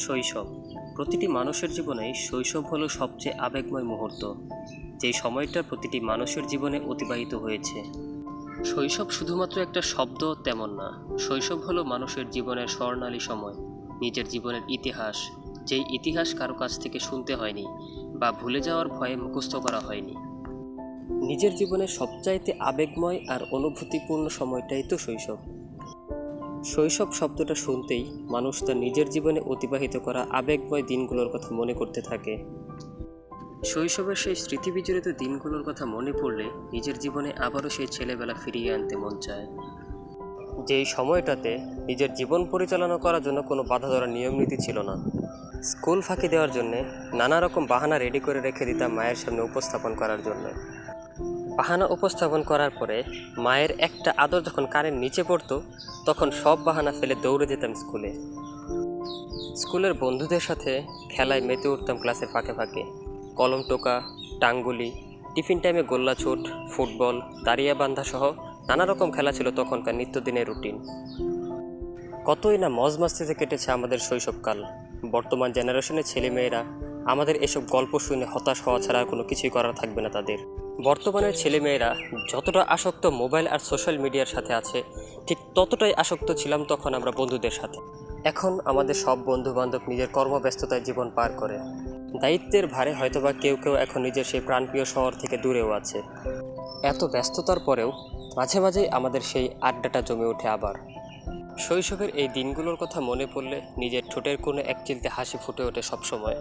শৈশব। প্রতিটি মানুষের জীবনেই শৈশব হলো সবচেয়ে আবেগময় মুহূর্ত যেই সময়টা প্রতিটি মানুষের জীবনে অতিবাহিত হয়েছে। শৈশব শুধুমাত্র একটা শব্দ তেমন না, শৈশব হলো মানুষের জীবনের স্বর্ণালী সময়, নিজের জীবনের ইতিহাস, যেই ইতিহাস কারও কাছ থেকে শুনতে হয়নি বা ভুলে যাওয়ার ভয়ে মুখস্থ করা হয়নি। নিজের জীবনের সবচাইতে আবেগময় আর অনুভূতিপূর্ণ সময়টাই তো শৈশব। শৈশব শব্দটা শুনতেই মানুষ তার নিজের জীবনে অতিবাহিত করা আবেগময় দিনগুলোর কথা মনে করতে থাকে। শৈশবের সেই স্মৃতিবিজড়িত দিনগুলোর কথা মনে পড়লে নিজের জীবনে আবারও সেই ছেলেবেলা ফিরিয়ে আনতে মন চায়। যেই সময়টাতে নিজের জীবন পরিচালনা করার জন্য কোনো বাধা ধরার নিয়ম নীতি ছিল না। স্কুল ফাঁকি দেওয়ার জন্যে নানা রকম বাহানা রেডি করে রেখে দিতাম মায়ের সামনে উপস্থাপন করার জন্য। বাহানা উপস্থাপন করার পরে মায়ের একটা আদর যখন কানের নিচে পড়তো, তখন সব বাহানা ফেলে দৌড়ে যেতাম স্কুলে। স্কুলের বন্ধুদের সাথে খেলায় মেতে উঠতাম ক্লাসের ফাঁকে ফাঁকে। কলম টোকা, টাঙ্গুলি, টিফিন টাইমে গোল্লা ছুট ফুটবল, দাঁড়িয়া বান্ধা সহ নানা রকম খেলা ছিল তখনকার নিত্যদিনের রুটিন। কতই না মজ মাস্তিতে কেটেছে আমাদের শৈশবকাল। বর্তমান জেনারেশনের ছেলেমেয়েরা আমাদের এসব গল্প শুনে হতাশ হওয়া ছাড়া আর কোনো কিছুই করার থাকবে না তাদের। বর্তমানের ছেলেমেয়েরা যতটা আসক্ত মোবাইল আর সোশ্যাল মিডিয়ার সাথে আছে, ঠিক ততটাই আসক্ত ছিলাম তখন আমরা বন্ধুদের সাথে। এখন আমাদের সব বন্ধু বান্ধব নিজের কর্মব্যস্ততায় জীবন পার করে। দায়িত্বের ভারে হয়তোবা কেউ কেউ এখন নিজের সেই প্রাণপ্রিয় শহর থেকে দূরেও আছে। এত ব্যস্ততার পরেও মাঝে মাঝেই আমাদের সেই আড্ডাটা জমে ওঠে আবার। শৈশবের এই দিনগুলোর কথা মনে পড়লে নিজের ঠোঁটের কোনো এক চিলতে হাসি ফুটে ওঠে সবসময়।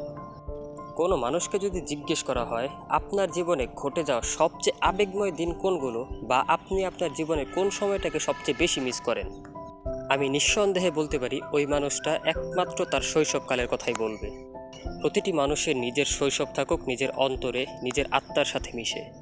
কোনো মানুষকে যদি জিজ্ঞেস করা হয়, আপনার জীবনে ঘটে যাওয়া সবচেয়ে আবেগময় দিন কোনগুলো? বা, আপনি আপনার জীবনে কোন সময়টাকে সবচেয়ে বেশি মিস করেন? আমি নিঃসন্দেহে বলতে পারি, ওই মানুষটা একমাত্র তার শৈশবকালের কথাই বলবে। প্রতিটি মানুষের নিজের শৈশব থাকুক, নিজের অন্তরে, নিজের আত্মার সাথে মিশে।